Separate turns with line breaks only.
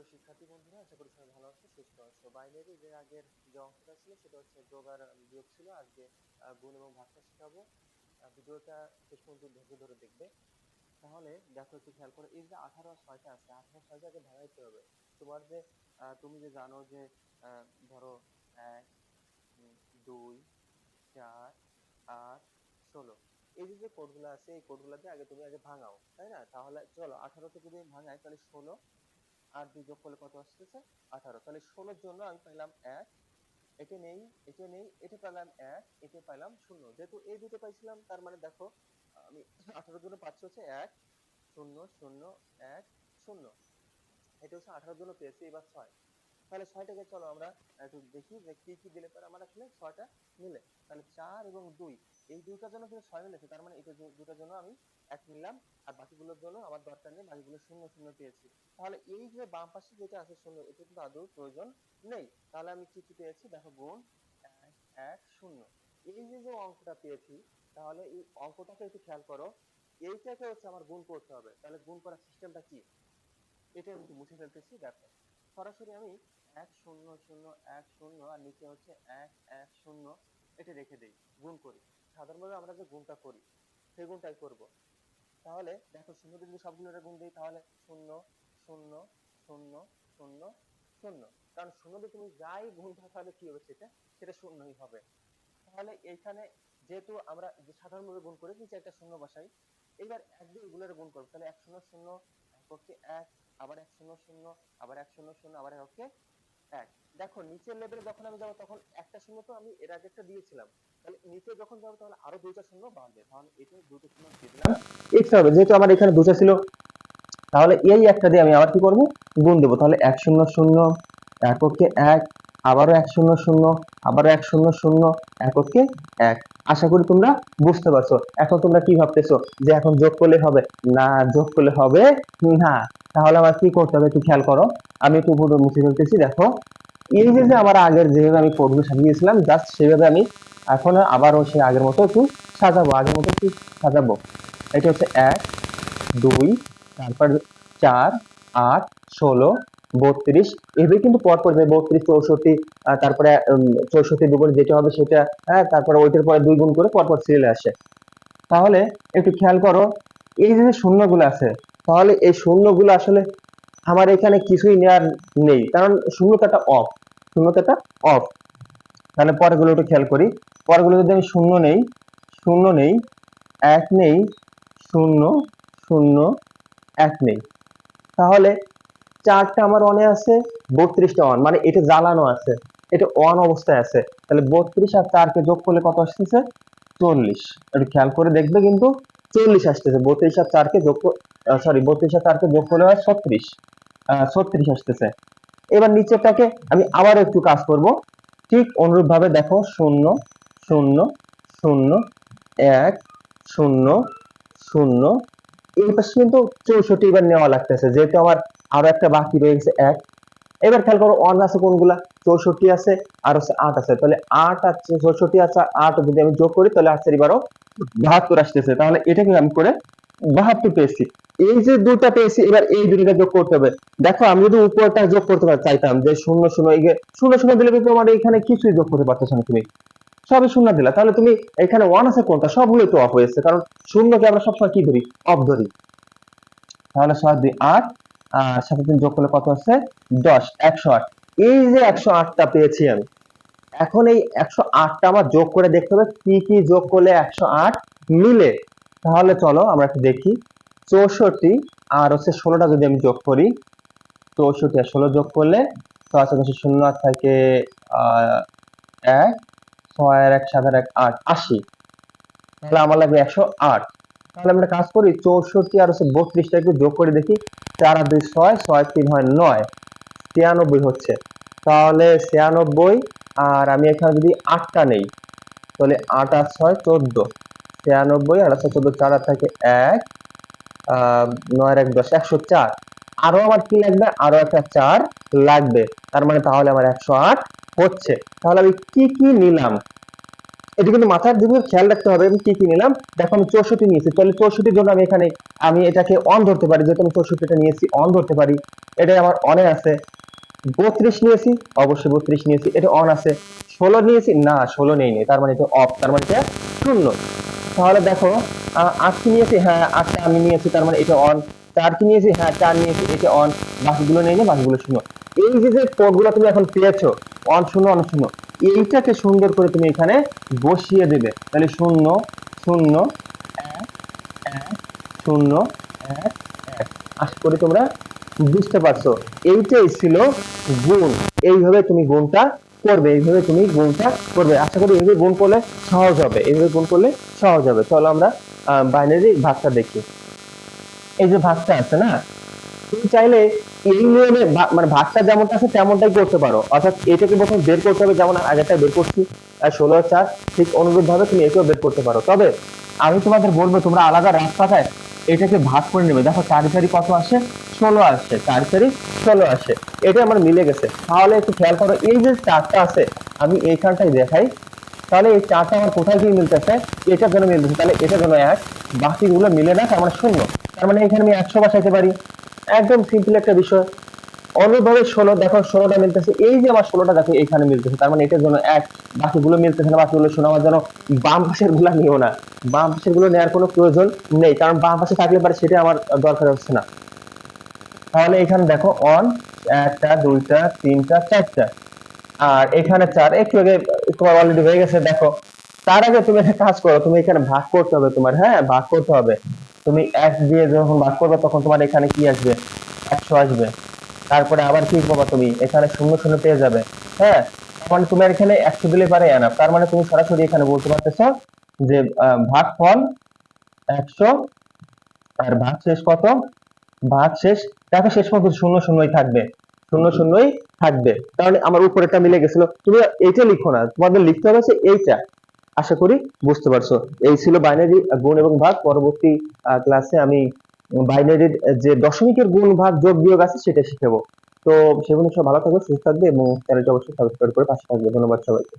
প্রিয় শিক্ষার্থী বন্ধুরা, আশা করি সবাই ভালো সুস্থ আছো। বাইনারি যে আগের যে অঙ্কটা ছিল, সেটা হচ্ছে বিয়োগ ছিল। আজকে গুণ এবং ভাগটা শেখাবো। ভিডিওটা শেষ পর্যন্ত ধৈর্য ধরে দেখবে। তাহলে দেখো একটু খেয়াল করো, এই যে আঠারো ছয়টা আছে, আঠারো ছয়টাকে ভাঙাইতে হবে। তোমার যে তুমি যে জানো যে ধরো এক দুই, চার, আট, ষোলো। এই যে যে কোডগুলো আছে, এই কোডগুলো দিয়ে আগে তুমি আগে ভাঙাও, তাই না? তাহলে চলো আঠারোতে যদি ভাঙাই, তাহলে ষোলো আর দুই যোগ করলে কত আসতেছে? আঠারো। তাহলে ষোলোর জন্য আমি পাইলাম এক। একে নেই একে নেই এটা পাইলাম এক, একে পাইলাম শূন্য। যেহেতু এই দুটো পাইছিলাম, তার মানে দেখো, আমি আঠারোর জন্য পাচ্ছি হচ্ছে এক, শূন্য শূন্য, এক, শূন্য। এটা হচ্ছে আঠারোর জন্য পেয়েছি, এবার ছয়। তাহলে ছয়টাকে চলো আমরা একটু দেখি যে কি কি দিলে পরে আমার আসলে ছয়টা মিলে। তাহলে চার এবং দুই, এই দুইটার জন্য কিন্তু ছয় মিলেছে, তার মানে এটা দুটার জন্য আমি এক নিলাম, আর বাকিগুলোর জন্য আমার দরকার নেই, বাকিগুলো শূন্য শূন্য পেয়েছি। তাহলে এই যে বাম পাশে যেটা আছে শূন্য, এটা কিন্তু আদৌ প্রয়োজন নেই। তাহলে আমি কি কি পেয়েছি? দেখো গুণ এক এক, শূন্য। এই যে যে অঙ্কটা পেয়েছি, তাহলে এই অঙ্কটাকে একটু খেয়াল করো। এইটাকে হচ্ছে আমার গুণ করতে হবে। তাহলে গুণ করার সিস্টেমটা কি? এটা আমি মুছে ফেলতেছি, দেখো। সরাসরি আমি এক শূন্য শূন্য এক শূন্য আর নিচে হচ্ছে এক এক শূন্য। এটা রেখে দেই, গুণ করি। সাধারণভাবে আমরা যে গুণটা করি, সেই গুণটাই করব। তাহলে দেখো, শূন্য যদি সবগুলোর গুণ দিই, তাহলে শূন্য শূন্য শূন্য শূন্য শূন্য। কারণ শূন্য দিয়ে তুমি যাই গুণ তাহলে কি হবে সেটা? সেটা শূন্যই হবে। তাহলে এইখানে যেহেতু আমরা সাধারণভাবে গুণ করে, নিচে একটা শূন্য বসাই এক দিয়ে এগুলোর গুণ করব। তাহলে এক শূন্য শূন্য এককে এক, আবার এক শূন্য শূন্য, আবার এক শূন্য শূন্য, আবার এককে এক। দেখো, নিচের লেভেলে যখন আমি যাব, তখন একটা শূন্য তো আমি এর আগে একটা দিয়েছিলাম। তাহলে নিচে যখন যাব, তাহলে আরও দুইটা শূন্য বাড়বে তাহলে এটা দুটো শূন্য দিয়ে দিলাম এক্স হবে, যেহেতু আমার এখানে দুটো ছিল, তাহলে এই একটা দিয়ে আমি আবার কি করব? গুণ দেবো। তাহলে এক শূন্য শূন্য এককে এক, আবারও এক শূন্য শূন্য, আবারও এক শূন্য শূন্য এককে এক। আশা করি তোমরা বুঝতে পারছ। এখন তোমরা কি ভাবতেছো? যে এখন যোগ করলে হবে? না, যোগ করলে হবে না। তাহলে আমার কি করতে হবে একটু খেয়াল করো। আমি একটু পুরো মুছে ফেলতেছি, দেখো। এই যে আমার আগের যেভাবে আমি কোডগুলো সাজিয়েছিলাম জাস্ট সেভাবে আমি এখন আবারও সেই আগের মতো একটু সাজাবো, আগের মতো একটু সাজাবো। এটা হচ্ছে এক, দুই, তারপর চার, আট, ষোলো, বত্রিশ। এভাবে কিন্তু পরপর যায়, বত্রিশ, চৌষট্টি তারপরে চৌষট্টি দুগুণ যেটা হবে সেটা হ্যাঁ তারপরে ওইটার পরে দুই গুণ করে পরপর সিরিয়ালে আসে। তাহলে একটু খেয়াল করো, এই যে শূন্যগুলো আছে তাহলে এই শূন্যগুলো আসলে আমার এখানে কিছুই নেওয়ার নেই। কারণ শূন্যতাটা অফ শূন্যতাটা অফ তাহলে পরেরগুলো একটু খেয়াল করি। পরেরগুলো যদি আমি শূন্য নেই শূন্য নেই, এক নেই, শূন্য শূন্য, এক নেই। তাহলে চারটা আমার অনে আছে, বত্রিশটা অন মানে এটা জ্বালানো আছে, এটা অন অবস্থায় আছে। তাহলে বত্রিশ আর চারকে যোগ করলে কত আসতেছে? চল্লিশ। একটু খেয়াল করে দেখবে কিন্তু চল্লিশ আসতেছে, বত্রিশ আর চারকে যোগ সরি বত্রিশ আর চারকে যোগ করলে হয় ছত্রিশ। ছত্রিশ আসতেছে। এবার নিচেরটাকে আমি আবার একটু কাজ করব। ঠিক অনুরূপ ভাবে দেখো, শূন্য শূন্য শূন্য, এক, শূন্য শূন্য। এই পাশে কিন্তু চৌষট্টি এবার নেওয়া লাগতেছে, যেহেতু আমার আরও একটা বাকি রয়ে গেছে এক। এবার খেয়াল করো অন আছে কোনগুলা? চৌষট্টি আছে, আর হচ্ছে আট আছে। তাহলে আট আর চৌষট্টি আছে, আট যদি আমি যোগ করি, তাহলে আসছে এবারও বাহাত্তর আসতেছে। তাহলে এটাকে আমি করে বাহাত্তর পেয়েছি এই যে দুটা পেয়েছি এবার এই দুটোটা যোগ করতে হবে। দেখো, আমি যদি উপরটা যোগ করতে চাইতাম যে শূন্য শূন্য শূন্য শূন্য দিলে কিন্তু আমার এখানে কিছুই যোগ করতে পারতেছ না তুমি। সবই শূন্য দিলা। তাহলে তুমি এখানে ওয়ান আছে, কোনটা? সবগুলো তো অফ হয়েছে কারণ শূন্যকে আমরা সবসময় কি ধরি? অফ ধরি। তাহলে ছয়, দুই, আট, আর সাথে তিন যোগ করলে কত আছে? দশ, একশো আট। এই যে একশো আটটা পেয়েছি আমি, এখন এই একশো আটটা আমার যোগ করে দেখতে হবে কি কি যোগ করলে একশো আট মিলে। তাহলে চলো আমরা একটু দেখি। চৌষট্টি আর হচ্ছে ষোলোটা যদি আমি যোগ করি, চৌষট্টি আর ষোলো যোগ করলে ছয় সাতাশি শূন্য আট থাকে এক, ছয় এক সাত এক আট, আশি। তাহলে আমার লাগবে একশো আট। তাহলে আমরা কাজ করি, চৌষট্টি আর হচ্ছে বত্রিশটা একটু যোগ করে দেখি, চার আর দুই ছয় ছয় তিন হয় নয়। ছিয়ানব্বই হচ্ছে। তাহলে ছিয়ানব্বই আর আমি এখানে যদি আটটা নেই, তাহলে আট আর ছয় চোদ্দ। ছিয়ানব্বই আর চোদ্দ চার আর থাকে এক নয় এক দশ, একশো চার। আরও আমার কি লাগবে? আরও একটা চার লাগবে। তার মানে তাহলে আমার একশো আট হচ্ছে। তাহলে আমি কি কি নিলাম?
এটা কিন্তু মাথার দিকে খেয়াল রাখতে হবে আমি কি কি নিলাম। দেখো, আমি চৌষট্টি নিয়েছি। তাহলে চৌষট্টির জন্য আমি এখানে, আমি এটাকে অন ধরতে পারি। যেহেতু আমি চৌষট্টিটা নিয়েছি অন ধরতে পারি। এটাই আমার অনে আছে। বত্রিশ নিয়েছি? অবশ্যই বত্রিশ নিয়েছি। এটা অন আছে। ষোলো নিয়েছি? না, ষোলো নেই তার মানে এটা অফ তার মানে এটা শূন্য। তাহলে দেখো আট কি নিয়েছি? হ্যাঁ আটটা আমি নিয়েছি, তার মানে এটা অন চার কি নিয়েছি? হ্যাঁ চার নিয়েছি, এটা অন বাকিগুলো নেই বাকিগুলো শূন্য। এই যে যে কোডগুলো তুমি এখন পেয়েছ অন শূন্য অন শূন্য, এইটাকে সুন্দর করে তুমি এখানে বসিয়ে দেবে। তাহলে শূন্য শূন্য এক শূন্য, এক এক। আশা করি তোমরা বুঝতে পারছ। এইটাই ছিল গুণ। এইভাবে তুমি গুণটা করবে, এইভাবে তুমি গুণটা করবে। আশা করি এইভাবে গুণ করলে সহজ হবে। এইভাবে গুণ করলে সহজ হবে। চলো আমরা বাইনারি ভাগটা দেখি। এই যে ভাগটা আছে না, তুমি চাইলে এই নিয়মে মানে ভাগটা যেমনটা আছে তেমনটাই করতে পারো। অর্থাৎ এটাকে প্রথম বের করতে হবে, যেমন আগেরটা বের করছি ষোলো, চার, ঠিক অনুরূপ ভাবে তুমি এটাও বের করতে পারো। তবে আমি তোমাদের বলব, তোমরা আলাদা রাস্তাটায় এটাকে ভাগ করে নেবে। দেখো চারি চারি কত আসে? ষোলো আসে। চারি চারি ষোলো আসে। এটা আমার মিলে গেছে। তাহলে একটু খেয়াল করো, এই যে চারটা আছে, আমি এই এইখানটাই দেখাই। তাহলে এই চারটা আমার কোথায় গিয়ে মিলতেছে? এটা যেন মিলতেছে। তাহলে এটা যেন এক, বাকিগুলো মিলে না, তার মানে শূন্য। তার মানে এখানে আমি একশো বসাইতে পারি। একদম সিম্পল একটা বিষয়। অনুভাবে ষোলো দেখো ষোলোটা মিলতেছে। এই যে আমার ষোলোটা দেখো, এখানে মিলতেছে। তার মানে এটার জন্য এক, বাকিগুলো মিলতেছে না, বাকিগুলো শোনো আমার যেন বাম পাশেরগুলা নিও না। বাম পাশেরগুলো নেওয়ার কোনো প্রয়োজন নেই, কারণ বাম পাশে থাকলে পারে সেটা আমার দরকার হচ্ছে না। তাহলে এখানে দেখো অন একটা, দুইটা, তিনটা, চারটা। আর এখানে চার, একটু আগে তোমার অলরেডি হয়ে গেছে, দেখো। তার আগে তুমি একটা কাজ করো, তুমি এখানে ভাগ করতে হবে তোমার হ্যাঁ? ভাগ করতে হবে। তুমি এক দিয়ে যখন ভাগ করবে, তখন তোমার এখানে কি আসবে? একশো আসবে। তারপরে আবার কি পাবা তুমি? এখানে শূন্য শূন্য পেয়ে যাবে। হ্যাঁ? মানে তোমার এখানে একশো দিলে পারে এনাফ তার মানে তুমি সরাসরি এখানে বলতে পারতেছো যে আহ, ভাগফল একশো আর ভাগ শেষ কত? ভাগ শেষ দেখো শেষ পর্যন্ত শূন্য শূন্যই থাকবে। শূন্য শূন্যই থাকবে। তাহলে আমার উপরেটা মিলে গেছিল। তুমি এইটা লিখো না। তোমাদের লিখতে হবে হচ্ছে এইটা। আশা করি বুঝতে পারছ। এই ছিল বাইনারি গুণ এবং ভাগ। পরবর্তী ক্লাসে আমি বাইনারির যে দশমিকের গুণ ভাগ যোগ বিয়োগ আছে, সেটা শিখাবো তো সেগুলো সব ভালো থাকবে সুস্থ থাকবে এবং চ্যানেলটি অবশ্যই সাবস্ক্রাইব করে পাশে থাকবে ধন্যবাদ সবাইকে।